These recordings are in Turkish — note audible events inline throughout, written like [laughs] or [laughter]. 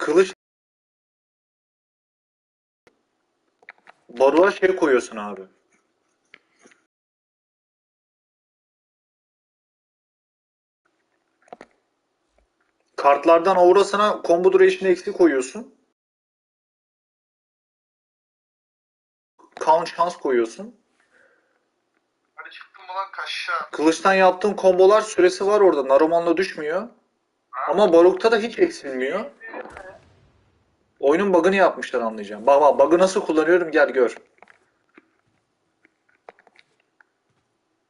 Kılıç Baruğa şey koyuyorsun abi. Kartlardan aurasına combo duration eksi koyuyorsun. Count şans koyuyorsun. Hadi çıktım lan kaşa? Kılıçtan yaptığın kombolar süresi var orada. Naruman'la düşmüyor. Ama Baruk'ta da hiç eksilmiyor. Oyunun bug'ını yapmışlar anlayacağım. Bak bak bug'ı nasıl kullanıyorum gel gör.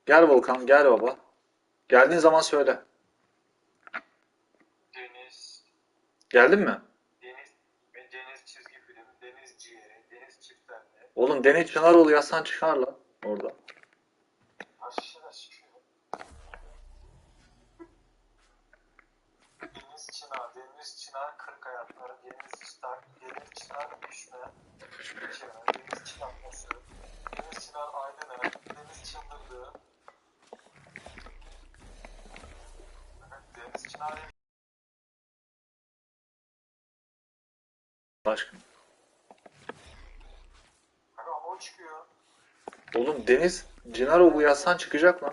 Gel Volkan gel baba. Geldiğin zaman söyle. Deniz, Geldin mi? deniz deniz çizgi film, deniz ciğeri, deniz çiftenli. Oğlum Deniz Çınaroğlu yazsan çıkar lan orada. Aşağı çıkıyor. Deniz çınar, deniz çınar, kırk ayakları, deniz çınar, deniz çınar, düşme. Çınar, deniz çıkartması, deniz çınar aydınır, deniz çıldırdığı. Evet, deniz çınar Başka. Abi ama o çıkıyor. Oğlum Deniz Çınaroğlu yazsan çıkacak lan.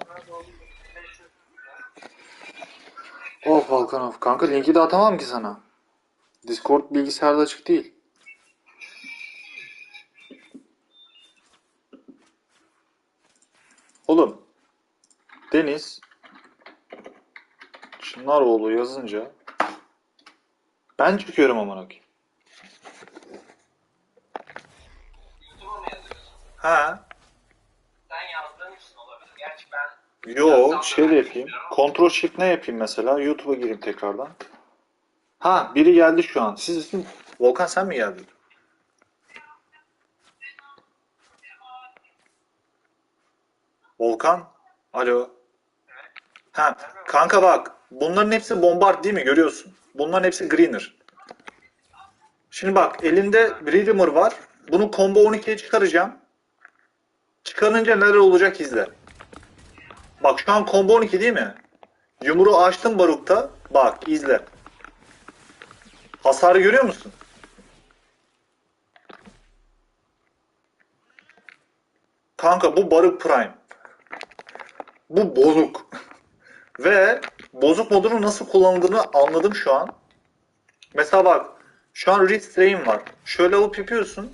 Of Volkanov. Kanka linki de atamam ki sana. Discord bilgisayarda açık değil. Oğlum. Deniz Çınaroğlu yazınca ben çıkıyorum mı yazıyorsun? Ha. Sen yazdığın için olabilir. Gerçi ben Yo şey de yapayım. Ctrl Shift ne yapayım mesela? YouTube'a gireyim tekrardan. Ha biri geldi şu an. Siz Volkan sen mi geldin? Volkan? Alo. Ha kanka bak. Bunların hepsi bombard değil mi? Görüyorsun. Bunların hepsi greener. Şimdi bak elinde Redeemer var. Bunu combo 12'ye çıkaracağım. Çıkarınca neler olacak izle. Bak şu an combo 12 değil mi? Yumruğu açtım Baruk'ta. Bak izle. Hasarı görüyor musun? Kanka bu Baruk Prime. Bu bozuk. [laughs] Ve bozuk modunu nasıl kullanıldığını anladım şu an. Mesela bak şu an Restrain var. Şöyle alıp yapıyorsun.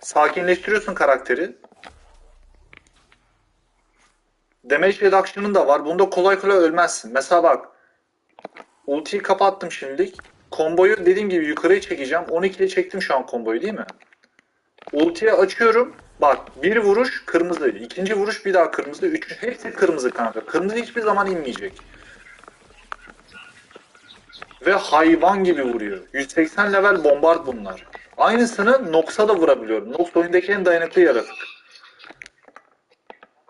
Sakinleştiriyorsun karakteri. Damage reduction'ın da var. Bunda kolay kolay ölmezsin. Mesela bak. Ultiyi kapattım şimdilik. Komboyu dediğim gibi yukarıya çekeceğim. 12'ye çektim şu an komboyu değil mi? Ultiyi açıyorum. Bak bir vuruş kırmızı. ikinci vuruş bir daha kırmızı. Üçüncü hepsi kırmızı kanka. Kırmızı hiçbir zaman inmeyecek. Ve hayvan gibi vuruyor. 180 level bombard bunlar. Aynısını Nox'a da vurabiliyorum. Nox oyundaki en dayanıklı yaratık.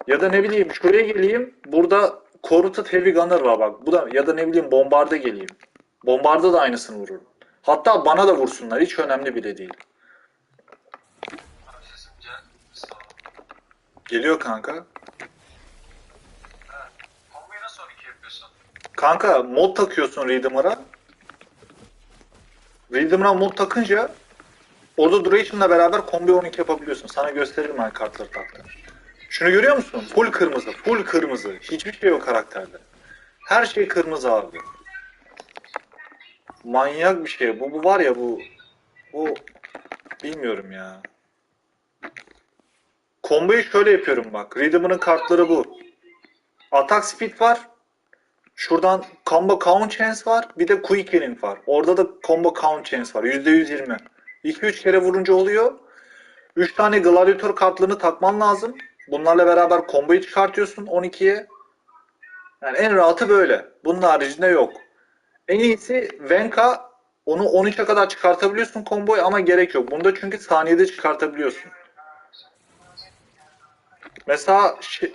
Ya da ne bileyim şuraya geleyim. Burada Corrupted Heavy Gunner var bak. Bu da ya da ne bileyim Bombard'a geleyim. Bombard'a da aynısını vururum. Hatta bana da vursunlar. Hiç önemli bile değil. Geliyor kanka. Komboyu nasıl 12 yapıyorsun? Kanka mod takıyorsun Redeemer'a. Redeemer'a mod takınca orada Duration'la beraber combo 12 yapabiliyorsun. Sana gösteririm ben kartları taktım. Şunu görüyor musun? Full kırmızı, full kırmızı. Hiçbir şey yok karakterde. Her şey kırmızı abi. Manyak bir şey. Bu, bu var ya bu. Bu bilmiyorum ya. Komboyu şöyle yapıyorum bak. Redeemer'ın kartları bu. Attack speed var. Şuradan combo count chance var. Bir de quick healing var. Orada da combo count chance var. %120. 2-3 kere vurunca oluyor. 3 tane gladiator kartlarını takman lazım. Bunlarla beraber komboyu çıkartıyorsun 12'ye. Yani en rahatı böyle. Bunun haricinde yok. En iyisi Venka onu 13'e kadar çıkartabiliyorsun komboyu ama gerek yok. Bunda çünkü saniyede çıkartabiliyorsun. Mesela şey-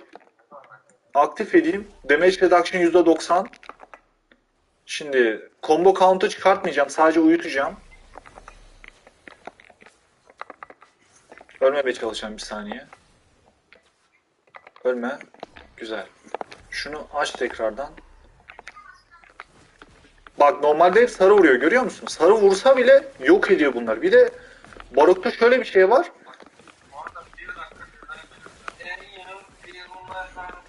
aktif edeyim. Damage reduction %90. Şimdi combo count'u çıkartmayacağım. Sadece uyutacağım. Ölmemeye çalışacağım bir saniye. Ölme. Güzel. Şunu aç tekrardan. Bak normalde hep sarı vuruyor görüyor musun? Sarı vursa bile yok ediyor bunlar. Bir de Barok'ta şöyle bir şey var. Bu arada bir dakika bir En yeni bir bunlardan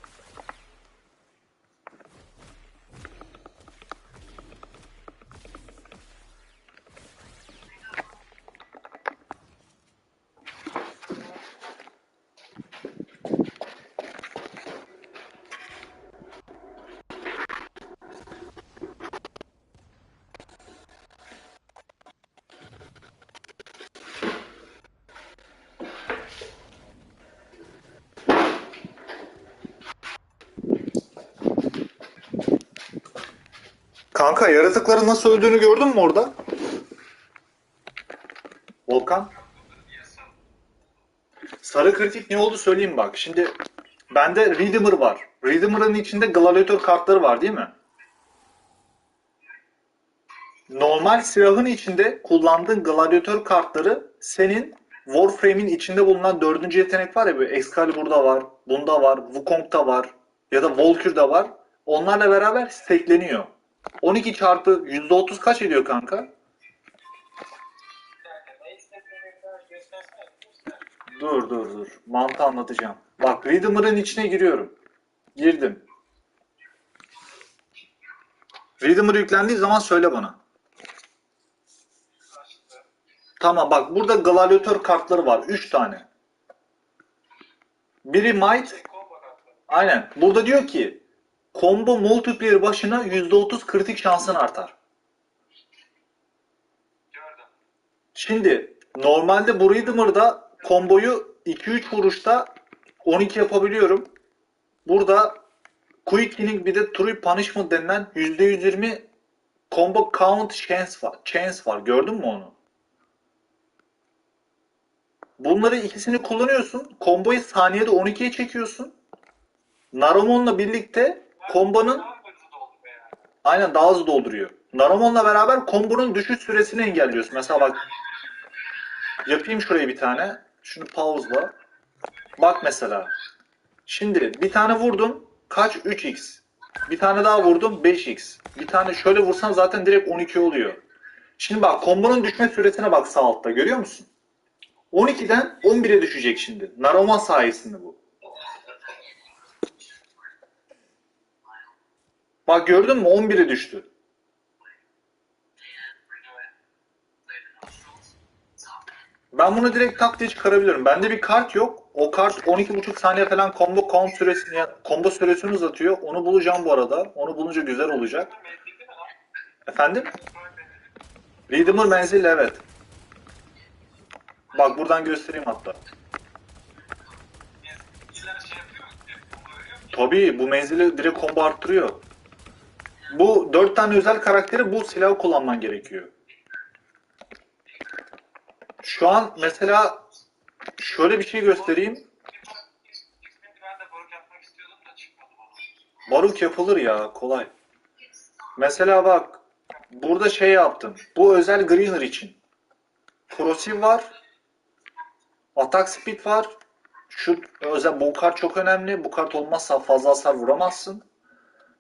Kanka yaratıkların nasıl öldüğünü gördün mü orada? Volkan? Sarı kritik ne oldu söyleyeyim bak. Şimdi bende Redeemer var. Redeemer'ın içinde Gladiator kartları var değil mi? Normal silahın içinde kullandığın Gladiator kartları senin Warframe'in içinde bulunan dördüncü yetenek var ya böyle Excalibur'da var, bunda var, Wukong'da var ya da Valkyrie'da var. Onlarla beraber stackleniyor. 12 çarpı %30 kaç ediyor kanka? Dur dur dur. Mantı anlatacağım. Bak Redeemer'ın içine giriyorum. Girdim. Redeemer yüklendiği zaman söyle bana. Tamam bak burada Gladiator kartları var. 3 tane. Biri Might. Aynen. Burada diyor ki combo multiplayer başına %30 kritik şansın artar. Şimdi normalde bu Redeemer'da komboyu 2-3 vuruşta 12 yapabiliyorum. Burada Quick Killing bir de True Punishment denilen %120 combo count chance var. Chance var. Gördün mü onu? Bunları ikisini kullanıyorsun. Komboyu saniyede 12'ye çekiyorsun. Naramon'la birlikte kombonun. Aynen daha hızlı dolduruyor. Naramon'la beraber kombonun düşüş süresini engelliyorsun. Mesela bak yapayım şuraya bir tane. Şunu pause'la. Bak mesela. Şimdi bir tane vurdum. Kaç? 3x. Bir tane daha vurdum. 5x. Bir tane şöyle vursan zaten direkt 12 oluyor. Şimdi bak kombonun düşme süresine bak sağ altta. Görüyor musun? 12'den 11'e düşecek şimdi. Naramon sayesinde bu. Bak gördün mü? 11'e düştü. Ben bunu direkt tak diye çıkarabilirim. Bende bir kart yok. O kart 12,5 saniye falan combo count süresini, combo süresini uzatıyor. Onu bulacağım bu arada. Onu bulunca güzel olacak. Efendim? Redeemer menzilli evet. Bak buradan göstereyim hatta. Tabii bu menzili direkt combo arttırıyor. Bu 4 tane özel karakteri bu silahı kullanman gerekiyor. Şu an mesela şöyle bir şey göstereyim. Baruk yapılır ya kolay. Mesela bak burada şey yaptım. Bu özel Greener için. Corrosive var. Attack Speed var. Şu özel bu kart çok önemli. Bu kart olmazsa fazla hasar vuramazsın.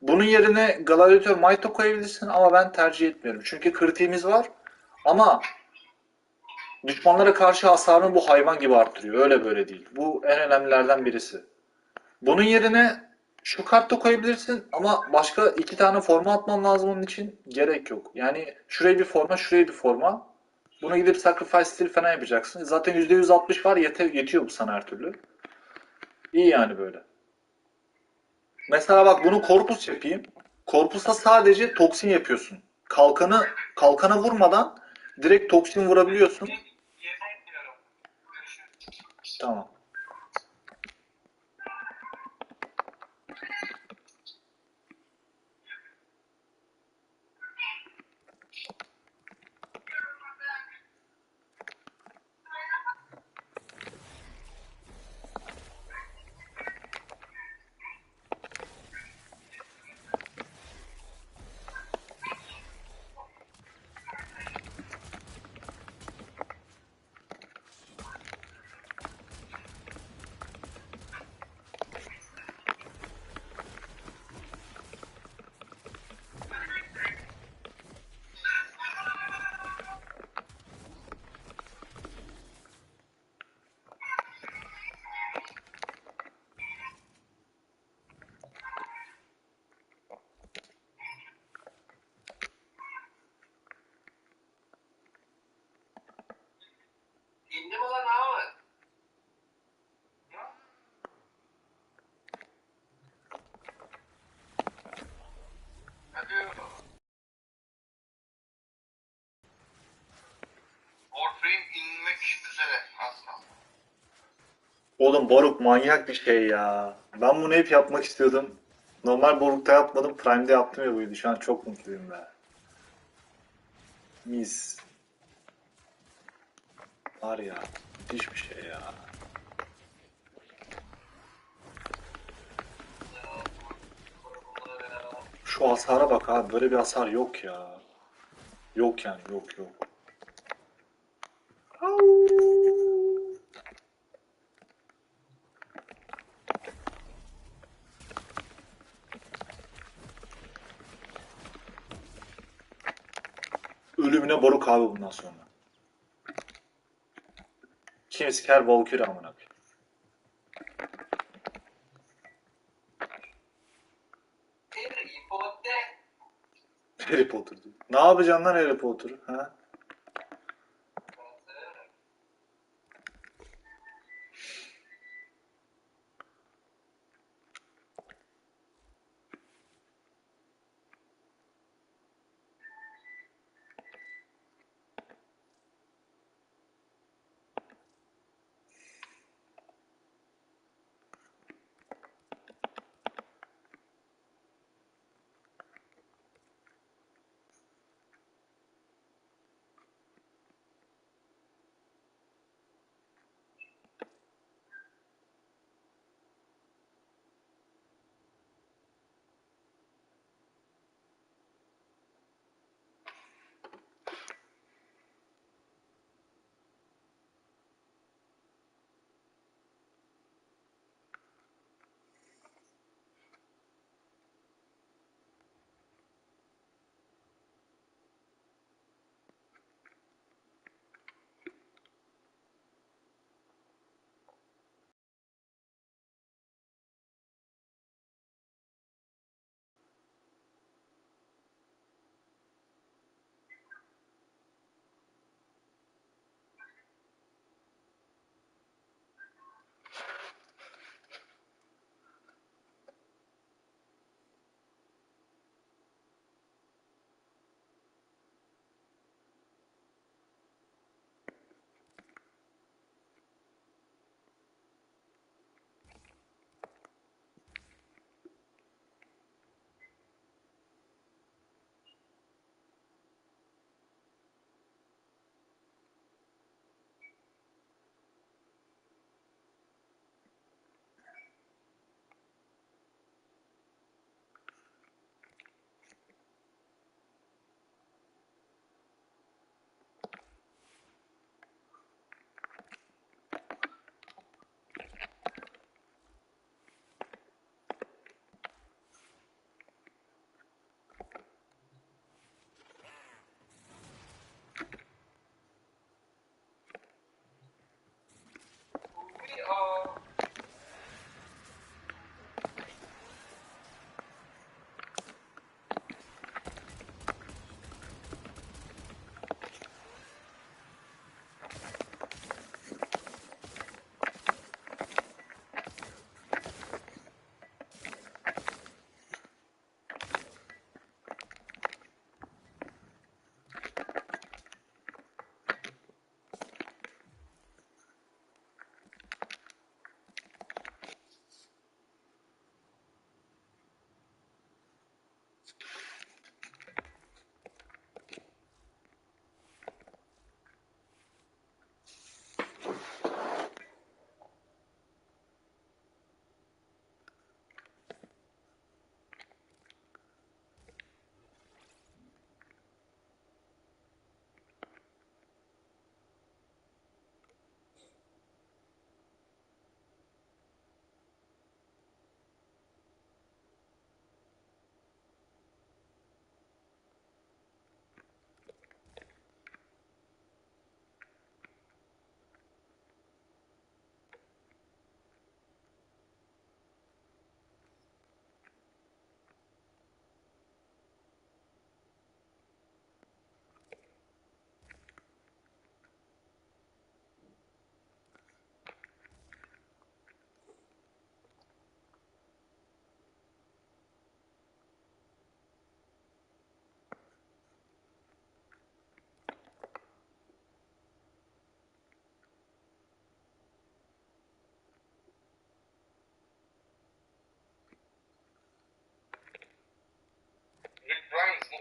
Bunun yerine Gladiator Might da koyabilirsin ama ben tercih etmiyorum. Çünkü kritiğimiz var. Ama düşmanlara karşı hasarını bu hayvan gibi arttırıyor. Öyle böyle değil. Bu en önemlilerden birisi. Bunun yerine şu kartı koyabilirsin ama başka iki tane forma atman lazım onun için gerek yok. Yani şuraya bir forma, şuraya bir forma. Bunu gidip Sacrifice Steel falan yapacaksın. Zaten %160 var yetiyor bu sana her türlü. İyi yani böyle. Mesela bak bunu korpus yapayım. Korpusa sadece toksin yapıyorsun. Kalkanı kalkana vurmadan direkt toksin vurabiliyorsun. എന്റെ മുഖ നാവ് അത് Warframe inmek istesene aslında. Oğlum Boruk manyak bir şey ya. Ben bunu hep yapmak istiyordum. Normal Boruk'ta yapmadım. Prime'de yaptım ya buydu. Şu an çok mutluyum be. Mis. Var ya. Müthiş bir şey ya. Şu hasara bak abi. Böyle bir hasar yok ya. Yok yani. Yok yok. Ölümüne Boruk abi bundan sonra. Kim siker Valkyrie amına. Harry Potter diyor. Ne yapacaksın lan Harry Potter'ı? Ha?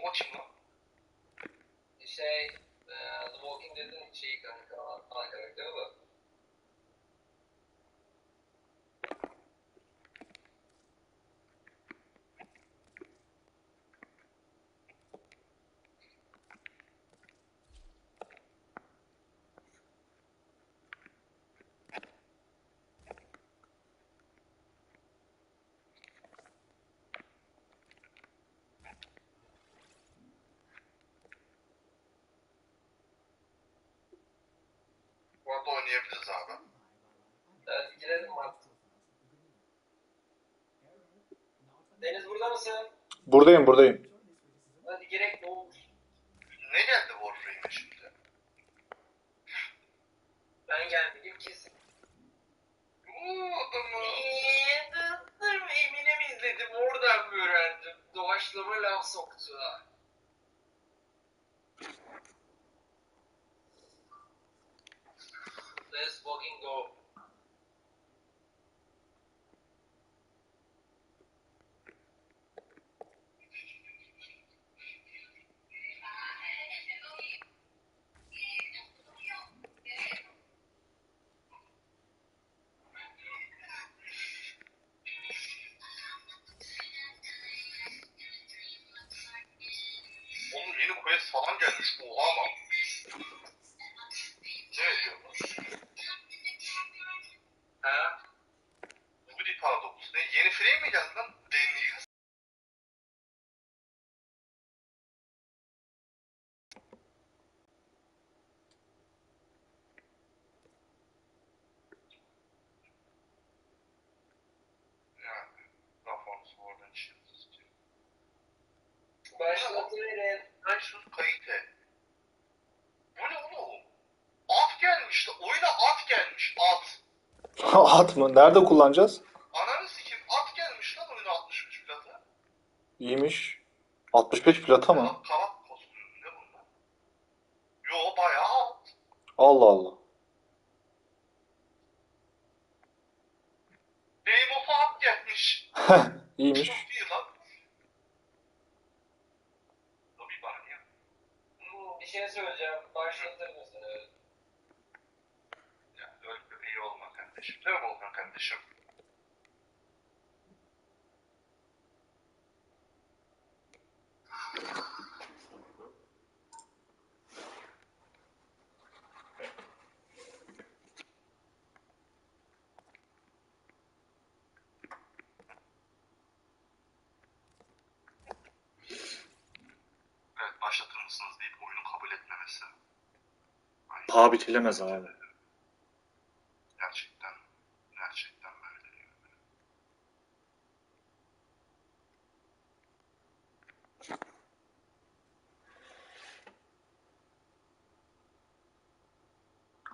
O kim lan? Şey, e, The Walking Dead'in şeyi kanka, ana karakteri de. Oynayabiliriz abi. Evet, girelim artık. Deniz burada mısın? Buradayım buradayım. Hadi gerek ne olmuş? Ne geldi Warframe'e şimdi? Ben gelmedim kesin. Eee, dur, Eminem izledim, oradan mı öğrendim? Doğaçlama laf soktu. Let's fucking go. Oğlum yeni quest falan gelmiş. Oha lan. Ne diyor? Ha? Bu bir paradoks. Ne yeni frame mi geldi lan? Deneyeceğiz. Yani, Rafon Sword'un Shields istiyor. Başlatıverin. Ay sus kayıt et. Bu ne oğlum? At gelmiş de oyuna at gelmiş at. At mı? Nerede kullanacağız? Ananı sikim at gelmiş lan oyuna 65 plata. İyiymiş. 65 plata mı? Kavak, kostümü ne bunlar? Yo bayağı at. Allah Allah. Name of at gelmiş. İyiymiş. Çok iyi lan. Bir şey söyleyeceğim. Başlatır mısın? Evet. Ya öyle iyi mi Volkan kardeşim? Evet başlatır mısınız deyip oyunu kabul etmemesi. Paha biçilemez abi.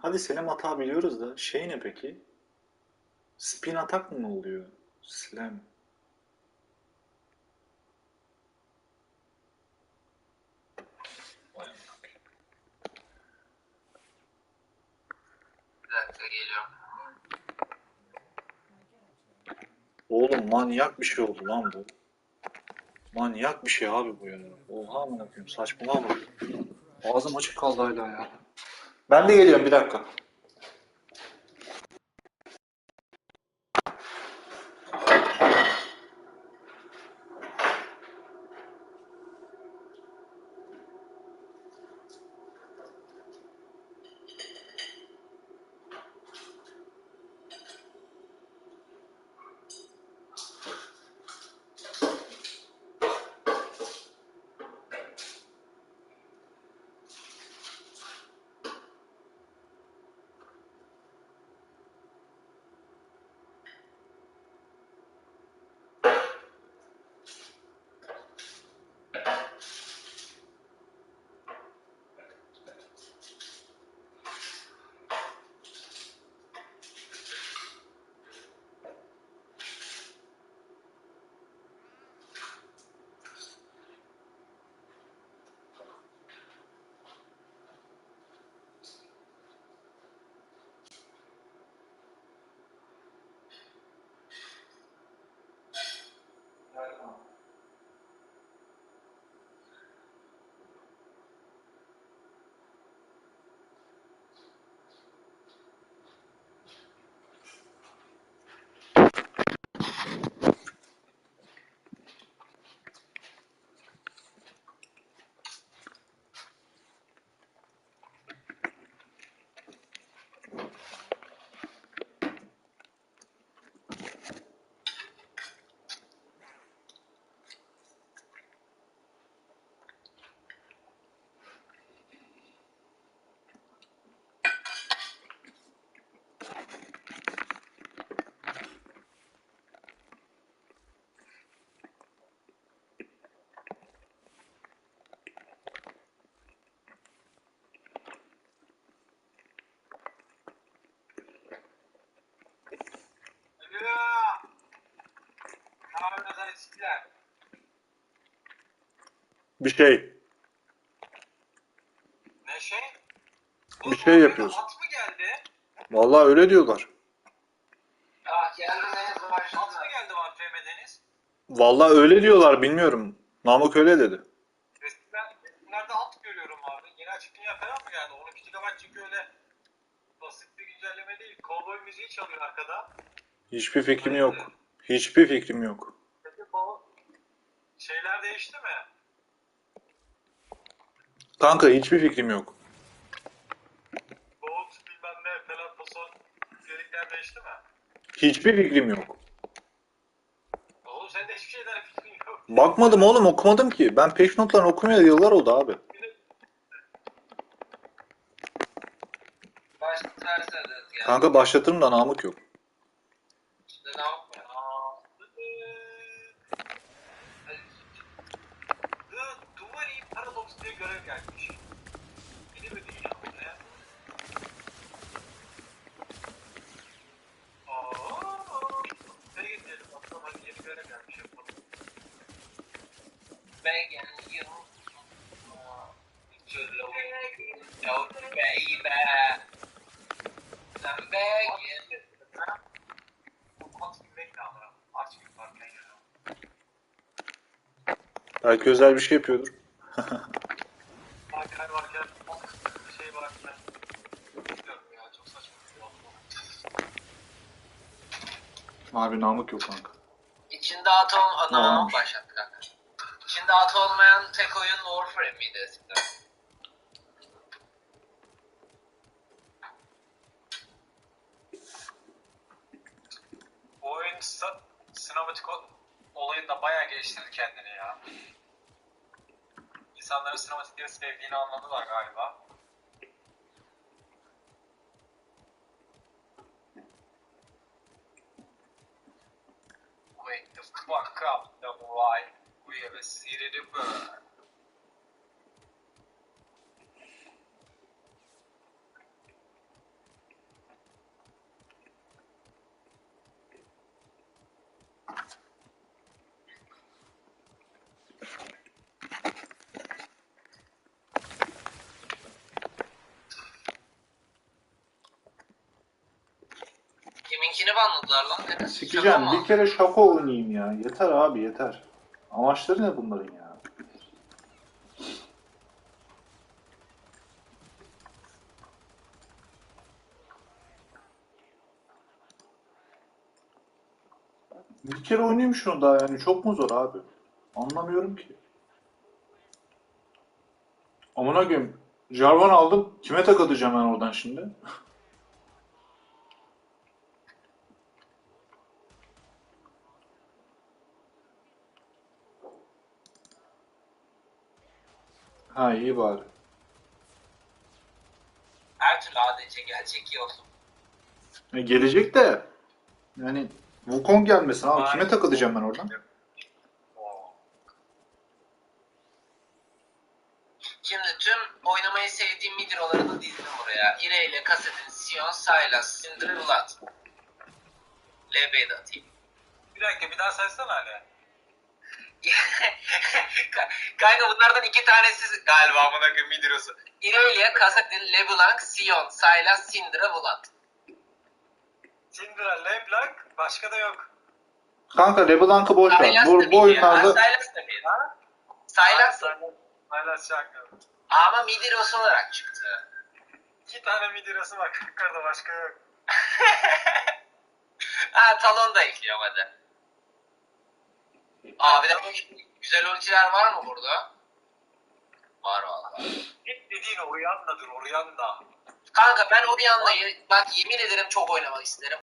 Hadi Selim hata biliyoruz da şey ne peki? Spin atak mı oluyor? Slam. Oğlum manyak bir şey oldu lan bu. Manyak bir şey abi bu ya. Oha amına koyayım saçmalama. Ağzım açık kaldı hala ya. Ben de geliyorum bir dakika. Bir şey. Ne şey? Bir şey yapıyorsun. At mı geldi? Vallahi öyle diyorlar. Ah geldim Deniz At başladı. mı geldi Mahfeme Deniz? Vallahi öyle diyorlar bilmiyorum. Namık öyle dedi. Resimler, resimlerde at görüyorum abi. Yeni açık dünya falan mı geldi? 12 GB çünkü öyle basit bir güncelleme değil. Cowboy müziği çalıyor arkada. Hiçbir fikrim yok. Hiçbir fikrim yok. Peki bu şeyler değişti mi? Kanka hiçbir fikrim yok. Boğut bilmem ne falan fason üyelikler değişti mi? Hiçbir fikrim yok. Oğlum sen de hiçbir şeyden fikrin yok. Bakmadım oğlum okumadım ki. Ben peş notlarını okumaya yıllar oldu abi. Başlatarsanız ya. Kanka başlatırım da Namık yok. İşte ne yapmıyor? Aa, The Duvari Paradox diye görev gelmiş. Yeni bir dünya bu ne? Aa, nereye gidelim? Bakalım hadi yeni görev gelmiş yapalım. Megan, you. To look. Don't baby. I'm begging. At bilmek ne ama? Aç bir varken ya. Belki özel bir şey yapıyordur. Abi Namık yok kanka. İçinde at ol... Tamam. Anam başlattı kanka. İçinde at olmayan tek oyun Warframe miydi eskiden? Bu oyun sa- sinematik o- olayında bayağı geliştirdi kendini ya. İnsanların sinematikleri sevdiğini anladılar galiba. Wake the fuck up, double wide. We have a city to Mı? bir kere şaka oynayayım ya. Yeter abi yeter. Amaçları ne bunların ya? Bir kere oynayayım şunu daha yani çok mu zor abi? Anlamıyorum ki. Amına koyayım. Jarvan aldım. Kime tak atacağım ben oradan şimdi? [laughs] Ha iyi bari. Her türlü ADC gelecek iyi olsun. E, gelecek de yani Wukong gelmesin abi. Kime tak atacağım ben oradan? Şimdi tüm oynamayı sevdiğim midrolarını dizdim buraya. Irelia, Kassadin, Sion, Sylas, Syndra, Vlad. LB'yi de atayım. Bir dakika bir daha saysana hani. Ka- [laughs] Kanka bunlardan iki tanesi galiba amına koyayım midrosu. Irelia, Kassadin, LeBlanc, Sion, Sylas, Syndra, Vlad. Syndra, LeBlanc başka da yok. Kanka LeBlanc'ı boş ver. Sylas Bu, da bu bir ya. oyunlarda Sylas da bir. Ha? Sylas da Hala şarkı. ama midrosu olarak çıktı. İki tane midirası var yukarıda başka yok. [laughs] Ha talon da ekliyorum hadi. De güzel ultiler var mı burada? Var valla. Hit dediğin Orianna'dır Orianna. Kanka ben Orianna'yı bak yemin ederim çok oynamak isterim.